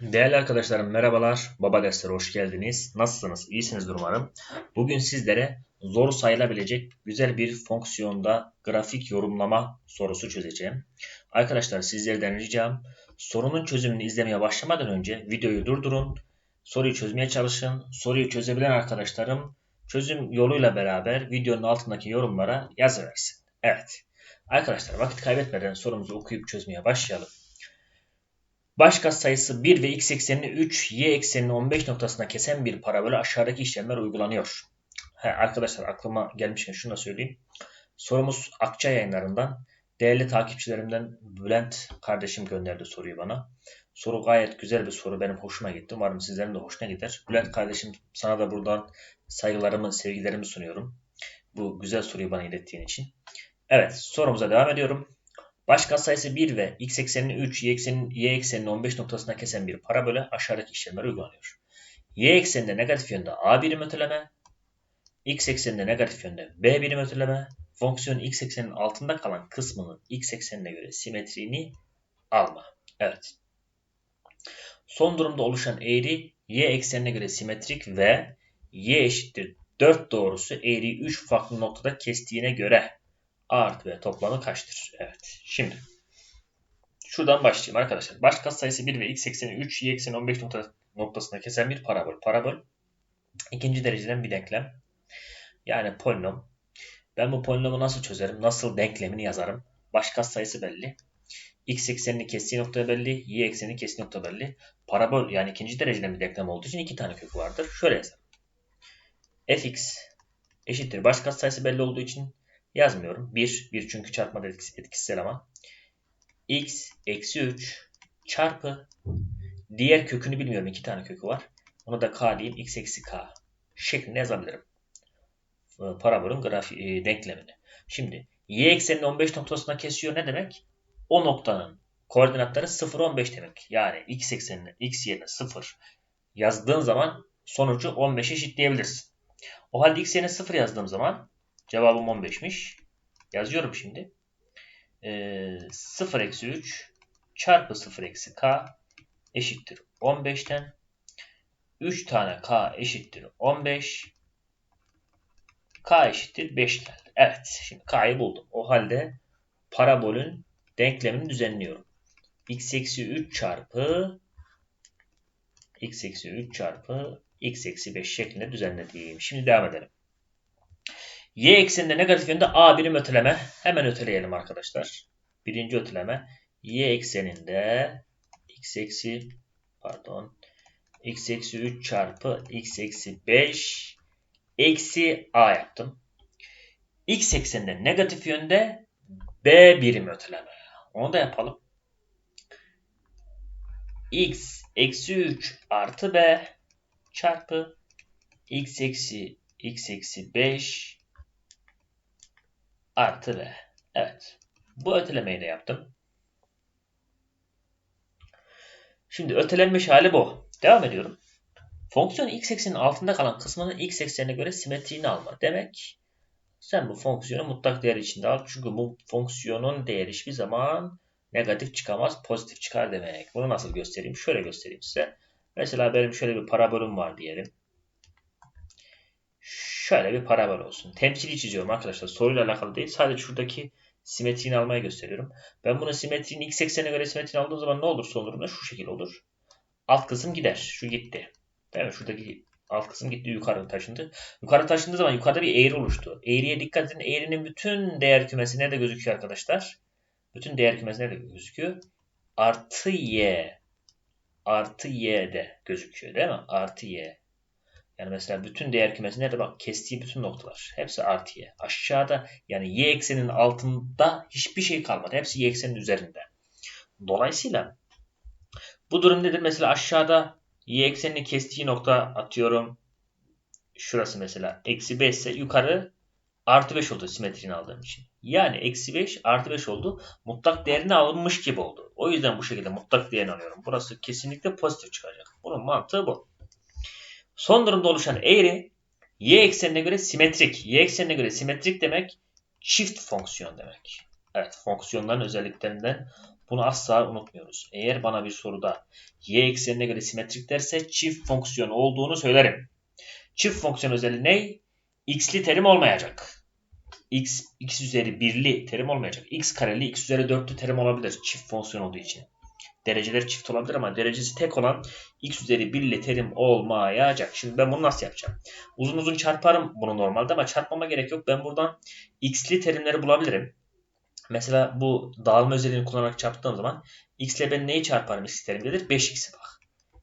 Değerli arkadaşlarım merhabalar. Baba Dersleri hoş geldiniz. Nasılsınız? İyisinizdir umarım. Bugün sizlere zor sayılabilecek güzel bir fonksiyonda grafik yorumlama sorusu çözeceğim. Arkadaşlar sizlerden ricam sorunun çözümünü izlemeye başlamadan önce videoyu durdurun. Soruyu çözmeye çalışın. Soruyu çözebilen arkadaşlarım çözüm yoluyla beraber videonun altındaki yorumlara yazıversin. Evet. Arkadaşlar vakit kaybetmeden sorumuzu okuyup çözmeye başlayalım. Baş sayısı 1 ve x eksenini 3, y eksenini 15 noktasına kesen bir parabole aşağıdaki işlemler uygulanıyor. He, arkadaşlar aklıma gelmişken şunu da söyleyeyim. Sorumuz Akça yayınlarından. Değerli takipçilerimden Bülent kardeşim gönderdi soruyu bana. Soru gayet güzel bir soru. Benim hoşuma gitti. Umarım sizlerin de hoşuna gider. Bülent kardeşim sana da buradan saygılarımı, sevgilerimi sunuyorum. Bu güzel soruyu bana ilettiğin için. Evet sorumuza devam ediyorum. Baş sayısı 1 ve x eksenini 3, y eksenini, y eksenini 15 noktasına kesen bir parabole aşağıdaki işlemler uygulanıyor. y ekseninde negatif yönde a birim öteleme, x ekseninde negatif yönde b birim öteleme, fonksiyon x ekseninin altında kalan kısmının x eksenine göre simetriğini alma. Evet. Son durumda oluşan eğri y eksenine göre simetrik ve y eşittir 4 doğrusu eğriyi 3 farklı noktada kestiğine göre A artı B toplamı kaçtır? Evet. Şimdi şuradan başlayayım arkadaşlar. Baş sayısı 1 ve x ekseni 3, y ekseni 15 nokta, noktasında kesen bir parabol. Parabol ikinci dereceden bir denklem. Yani polinom. Ben bu polinomu nasıl çözerim? Nasıl denklemini yazarım? Baş sayısı belli. X eksenini kestiği nokta belli. Y eksenini kestiği nokta belli. Parabol yani ikinci dereceden bir denklem olduğu için iki tane kök vardır. Şöyle yazarım. fx eşittir. Baş sayısı belli olduğu için Yazmıyorum. 1, 1 çünkü çarpma etkisi, etkisiz eleman. x eksi 3 çarpı diğer kökünü bilmiyorum. iki tane kökü var. Onu da k diyeyim. x eksi k şeklinde yazabilirim. Ee, parabolün grafiği e, denklemini. Şimdi y eksenini 15 noktasına kesiyor ne demek? O noktanın koordinatları 0 15 demek. Yani x eksenini x yerine 0 yazdığın zaman sonucu 15 eşitleyebilirsin. O halde x yerine 0 yazdığım zaman Cevabım 15'miş. Yazıyorum şimdi. Ee, 0 eksi 3 çarpı 0 eksi k eşittir 15'ten. 3 tane k eşittir 15. k eşittir 5 geldi. Evet şimdi k'yı buldum. O halde parabolün denklemini düzenliyorum. x eksi 3 çarpı x eksi 3 çarpı x eksi 5 şeklinde düzenlediğim. Şimdi devam edelim. Y ekseninde negatif yönde A birim öteleme. Hemen öteleyelim arkadaşlar. Birinci öteleme. Y ekseninde x eksi pardon x eksi 3 çarpı x eksi 5 eksi A yaptım. X ekseninde negatif yönde B birim öteleme. Onu da yapalım. x eksi 3 artı B çarpı x eksi x eksi 5 artı R. Evet. Bu ötelemeyi de yaptım. Şimdi ötelenmiş hali bu. Devam ediyorum. Fonksiyon x eksenin altında kalan kısmının x eksenine göre simetriğini alma. Demek sen bu fonksiyonu mutlak değer içinde al. Çünkü bu fonksiyonun değeri hiçbir zaman negatif çıkamaz, pozitif çıkar demek. Bunu nasıl göstereyim? Şöyle göstereyim size. Mesela benim şöyle bir parabolüm var diyelim şöyle bir parabol olsun. Temsili çiziyorum arkadaşlar. Soruyla alakalı değil. Sadece şuradaki simetriğini almaya gösteriyorum. Ben bunu simetriğini x eksenine göre simetriğini aldığım zaman ne olur son durumda? Şu şekil olur. Alt kısım gider. Şu gitti. Değil mi? Şuradaki alt kısım gitti yukarı taşındı. Yukarı taşındığı zaman yukarıda bir eğri oluştu. Eğriye dikkat edin. Eğrinin bütün değer kümesi nerede gözüküyor arkadaşlar? Bütün değer kümesi nerede gözüküyor? Artı y. Artı y'de gözüküyor değil mi? Artı y. Yani mesela bütün değer kümesi nerede bak kestiği bütün noktalar. Hepsi artı y. Aşağıda yani y ekseninin altında hiçbir şey kalmadı. Hepsi y eksenin üzerinde. Dolayısıyla bu durum nedir? Mesela aşağıda y eksenini kestiği nokta atıyorum. Şurası mesela eksi 5 ise yukarı artı 5 oldu simetrini aldığım için. Yani eksi 5 artı 5 oldu. Mutlak değerini alınmış gibi oldu. O yüzden bu şekilde mutlak değerini alıyorum. Burası kesinlikle pozitif çıkacak. Bunun mantığı bu. Son durumda oluşan eğri y eksenine göre simetrik. Y eksenine göre simetrik demek çift fonksiyon demek. Evet fonksiyonların özelliklerinden Bunu asla unutmuyoruz. Eğer bana bir soruda y eksenine göre simetrik derse çift fonksiyon olduğunu söylerim. Çift fonksiyon özelliği ne? x'li terim olmayacak. x, x üzeri 1'li terim olmayacak. x kareli x üzeri 4'lü terim olabilir çift fonksiyon olduğu için. Dereceleri çift olabilir ama derecesi tek olan x üzeri 1 ile terim olmayacak. Şimdi ben bunu nasıl yapacağım? Uzun uzun çarparım bunu normalde ama çarpmama gerek yok. Ben buradan x'li terimleri bulabilirim. Mesela bu dağılma özelliğini kullanarak çarptığım zaman x ile ben neyi çarparım x terim gelir? 5x'i bak.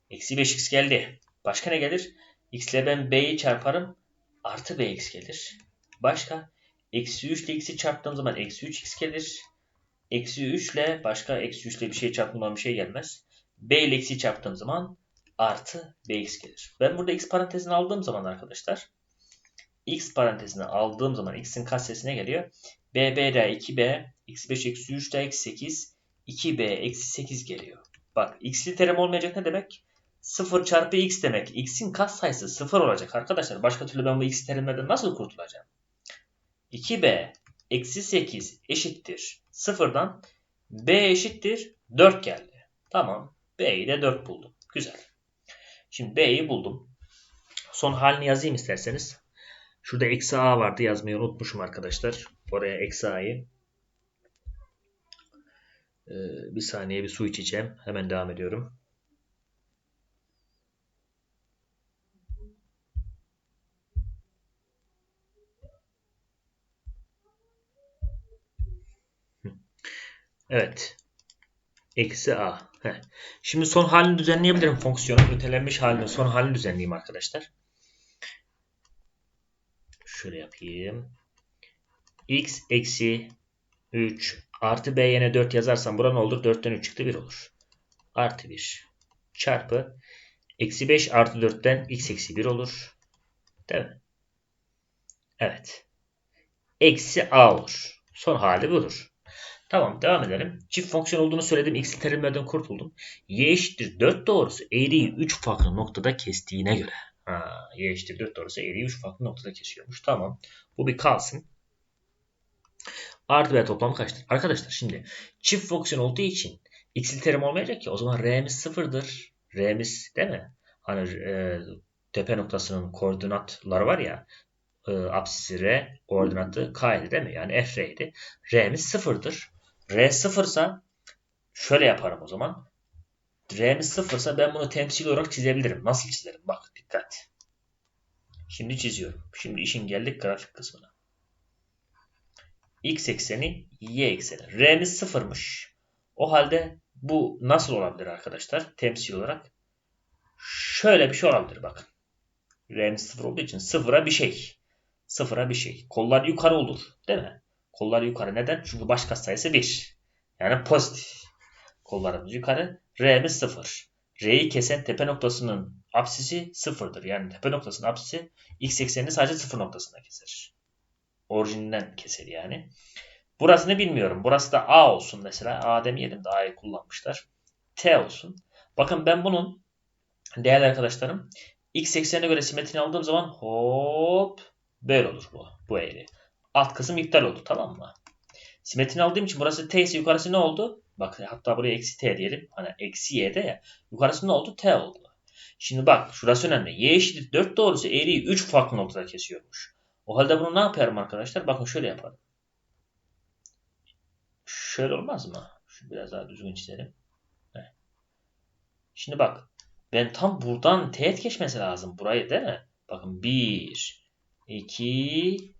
Eksi 5x geldi. Başka ne gelir? x ile ben b'yi çarparım. Artı bx gelir. Başka? Eksi 3 ile x'i çarptığım zaman eksi 3x gelir. Eksi 3 ile başka eksi 3 ile bir şey çarpılmadan bir şey gelmez. B ile x'i çarptığım zaman artı bx gelir. Ben burada x parantezini aldığım zaman arkadaşlar x parantezini aldığım zaman x'in katsesine geliyor. b b daha 2b eksi 5 eksi 3 daha eksi 8 2b eksi 8 geliyor. Bak x'li terim olmayacak ne demek? 0 çarpı x demek. x'in katsayısı 0 olacak arkadaşlar. Başka türlü ben bu x terimlerden nasıl kurtulacağım? 2b eksi 8 eşittir. Sıfırdan b eşittir 4 geldi. Tamam. b'yi de 4 buldum. Güzel. Şimdi b'yi buldum. Son halini yazayım isterseniz. Şurada eksi a vardı yazmayı unutmuşum arkadaşlar. Oraya eksi a'yı. Ee, bir saniye bir su içeceğim. Hemen devam ediyorum. Evet. Eksi a. Heh. Şimdi son halini düzenleyebilirim fonksiyonun. Ötelenmiş halini son halini düzenleyeyim arkadaşlar. Şöyle yapayım. x eksi 3 artı b yine 4 yazarsam bura ne olur? 4'ten 3 çıktı 1 olur. Artı 1 çarpı eksi 5 artı 4'ten x eksi 1 olur. Değil mi? Evet. Eksi a olur. Son hali budur. Tamam devam edelim. Çift fonksiyon olduğunu söyledim. X terimlerden kurtuldum. Y eşittir 4 doğrusu eğriyi 3 farklı noktada kestiğine göre. Ha, y eşittir 4 doğrusu eğriyi 3 farklı noktada kesiyormuş. Tamam. Bu bir kalsın. Artı B toplam kaçtır? Arkadaşlar şimdi çift fonksiyon olduğu için x'li terim olmayacak ki. O zaman r'miz sıfırdır. R'miz değil mi? Hani e, tepe noktasının koordinatları var ya e, apsisi r, koordinatı k'ydi değil mi? Yani f r'ydi. R'miz sıfırdır. R sıfırsa şöyle yaparım o zaman. R'miz sıfırsa ben bunu temsil olarak çizebilirim. Nasıl çizerim? Bak dikkat. Şimdi çiziyorum. Şimdi işin geldik grafik kısmına. X ekseni, Y ekseni. R'miz sıfırmış. O halde bu nasıl olabilir arkadaşlar? Temsil olarak. Şöyle bir şey olabilir bakın. R'miz sıfır olduğu için sıfıra bir şey. Sıfıra bir şey. Kollar yukarı olur. Değil mi? Kollar yukarı. Neden? Çünkü baş sayısı 1. Yani pozitif. Kollarımız yukarı. R'miz 0. R'yi kesen tepe noktasının apsisi 0'dır. Yani tepe noktasının apsisi x eksenini sadece 0 noktasında keser. Orijinden keser yani. Burasını bilmiyorum. Burası da A olsun mesela. A demeyelim de A'yı kullanmışlar. T olsun. Bakın ben bunun değerli arkadaşlarım x eksenine göre simetrini aldığım zaman hop böyle olur bu. Bu eğri. Alt kısım iptal oldu tamam mı? Simetrini aldığım için burası t ise yukarısı ne oldu? Bak hatta buraya eksi t diyelim. Hani eksi y'de ya. Yukarısı ne oldu? t oldu. Şimdi bak şurası önemli. y eşittir 4 doğrusu eğriyi 3 farklı noktada kesiyormuş. O halde bunu ne yaparım arkadaşlar? Bakın şöyle yaparım. Şöyle olmaz mı? Şu biraz daha düzgün çizelim. Şimdi bak. Ben tam buradan teğet geçmesi lazım. Burayı değil mi? Bakın 1, 2,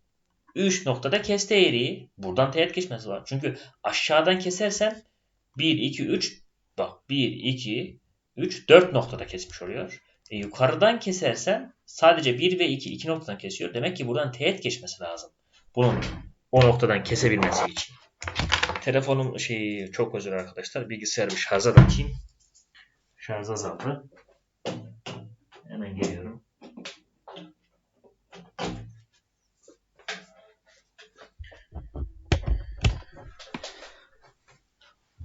3 noktada kesti eğriyi. Buradan teğet geçmesi var. Çünkü aşağıdan kesersen 1, 2, 3 bak 1, 2, 3, 4 noktada kesmiş oluyor. E, yukarıdan kesersen sadece 1 ve 2, 2 noktadan kesiyor. Demek ki buradan teğet geçmesi lazım. Bunun o noktadan kesebilmesi için. Telefonum şey çok özür arkadaşlar. Bilgisayarı bir şarja takayım. Şarj azaldı. Hemen geliyorum.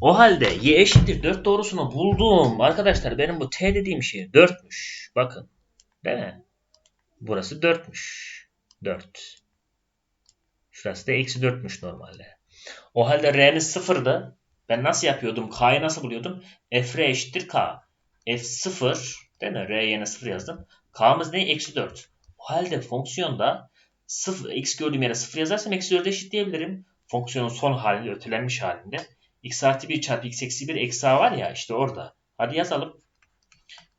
O halde y eşittir 4 doğrusunu buldum. Arkadaşlar benim bu t dediğim şey 4'müş. Bakın. Değil mi? Burası 4'müş. 4. Şurası da eksi 4'müş normalde. O halde r'miz 0'dı. Ben nasıl yapıyordum? K'yı nasıl buluyordum? F R eşittir K. F0 değil mi? R yerine 0 yazdım. K'mız ne? Eksi 4. O halde fonksiyonda 0, x gördüğüm yere 0 yazarsam eksi 4'e eşitleyebilirim. Fonksiyonun son halinde, ötelenmiş halinde. X artı 1 çarpı x eksi 1 eksi a var ya işte orada. Hadi yazalım.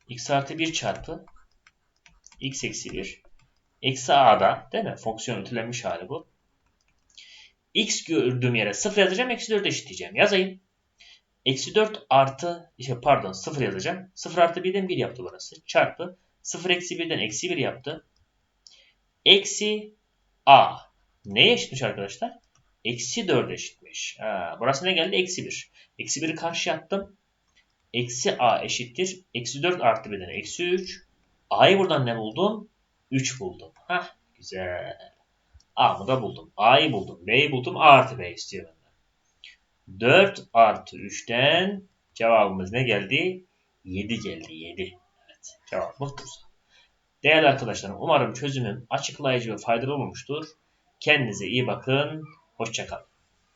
x artı 1 çarpı x eksi 1 eksi a'da değil mi? Fonksiyon ötelenmiş hali bu. x gördüğüm yere 0 yazacağım. Eksi 4'e eşitleyeceğim. Yazayım. Eksi 4 artı şey pardon 0 yazacağım. 0 artı 1'den 1 yaptı burası. Çarpı 0 eksi 1'den eksi 1 yaptı. Eksi a. Neye eşitmiş arkadaşlar? Eksi 4 eşitmiş. Ha, burası ne geldi? Eksi 1. Eksi 1'i karşı attım. Eksi a eşittir. Eksi 4 artı 1'den eksi 3. A'yı buradan ne buldum? 3 buldum. Hah güzel. A'mı da buldum. A'yı buldum. B'yi buldum. A artı B istiyor benden. 4 artı 3'ten cevabımız ne geldi? 7 geldi. 7. Evet. Cevabımız bu. Değerli arkadaşlarım umarım çözümüm açıklayıcı ve faydalı olmuştur. Kendinize iyi bakın. Hoşçakalın.